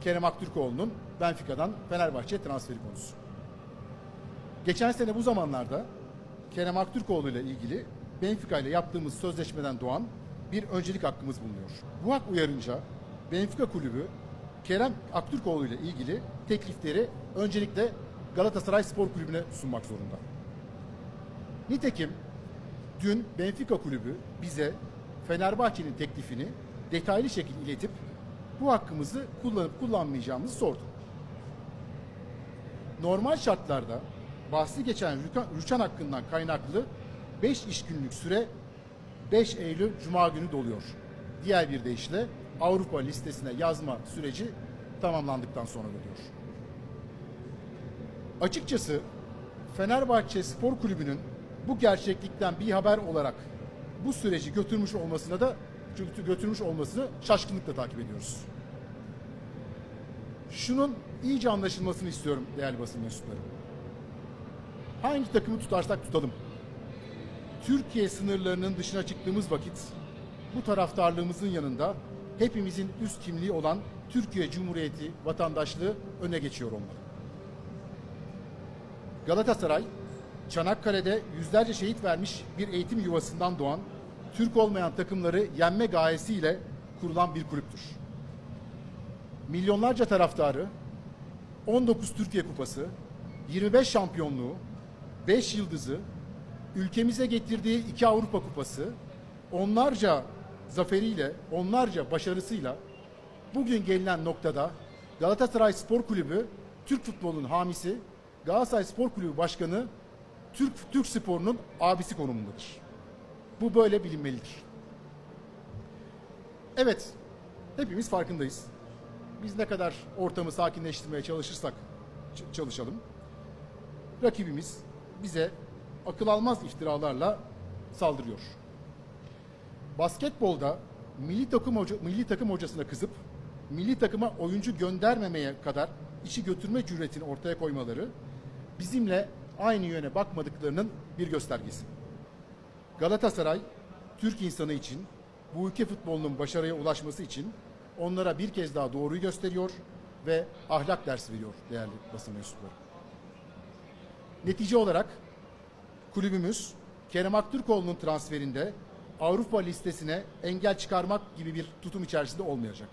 Kerem Aktürkoğlu'nun Benfica'dan Fenerbahçe'ye transferi konusu. Geçen sene bu zamanlarda Kerem Aktürkoğlu ile ilgili Benfica ile yaptığımız sözleşmeden doğan bir öncelik hakkımız bulunuyor. Bu hak uyarınca Benfica kulübü Kerem Aktürkoğlu ile ilgili teklifleri öncelikle Galatasaray Spor Kulübü'ne sunmak zorunda. Nitekim dün Benfica kulübü bize Fenerbahçe'nin teklifini detaylı şekilde iletip bu hakkımızı kullanıp kullanmayacağımızı sordu. Normal şartlarda bahsi geçen rüçhan hakkından kaynaklı 5 iş günlük süre 5 Eylül Cuma günü doluyor. Diğer bir deyişle Avrupa listesine yazma süreci tamamlandıktan sonra doluyor. Açıkçası Fenerbahçe Spor Kulübü'nün bu gerçeklikten bir haber olarak bu süreci götürmüş olmasına da götürmüş olmasını şaşkınlıkla takip ediyoruz. Şunun iyice anlaşılmasını istiyorum değerli basın mensupları. Hangi takımı tutarsak tutalım. Türkiye sınırlarının dışına çıktığımız vakit bu taraftarlığımızın yanında hepimizin üst kimliği olan Türkiye Cumhuriyeti vatandaşlığı öne geçiyor olmalı. Galatasaray, Çanakkale'de yüzlerce şehit vermiş bir eğitim yuvasından doğan, Türk olmayan takımları yenme gayesiyle kurulan bir kulüptür. Milyonlarca taraftarı, 19 Türkiye Kupası, 25 şampiyonluğu, 5 yıldızı, ülkemize getirdiği 2 Avrupa Kupası, onlarca zaferiyle, onlarca başarısıyla bugün gelinen noktada Galatasaray Spor Kulübü Türk futbolunun hamisi, Galatasaray Spor Kulübü Başkanı Türk Türk sporunun abisi konumundadır. Bu böyle bilinmelidir. Evet, hepimiz farkındayız. Biz ne kadar ortamı sakinleştirmeye çalışırsak çalışalım, rakibimiz bize akıl almaz iftiralarla saldırıyor. Basketbolda milli takım hoca, milli takım hocasına kızıp milli takıma oyuncu göndermemeye kadar işi götürme cüretini ortaya koymaları bizimle aynı yöne bakmadıklarının bir göstergesi. Galatasaray Türk insanı için bu ülke futbolunun başarıya ulaşması için onlara bir kez daha doğruyu gösteriyor ve ahlak dersi veriyor değerli basın mensupları. Netice olarak kulübümüz Kerem Aktürkoğlu'nun transferinde Avrupa listesine engel çıkarmak gibi bir tutum içerisinde olmayacak.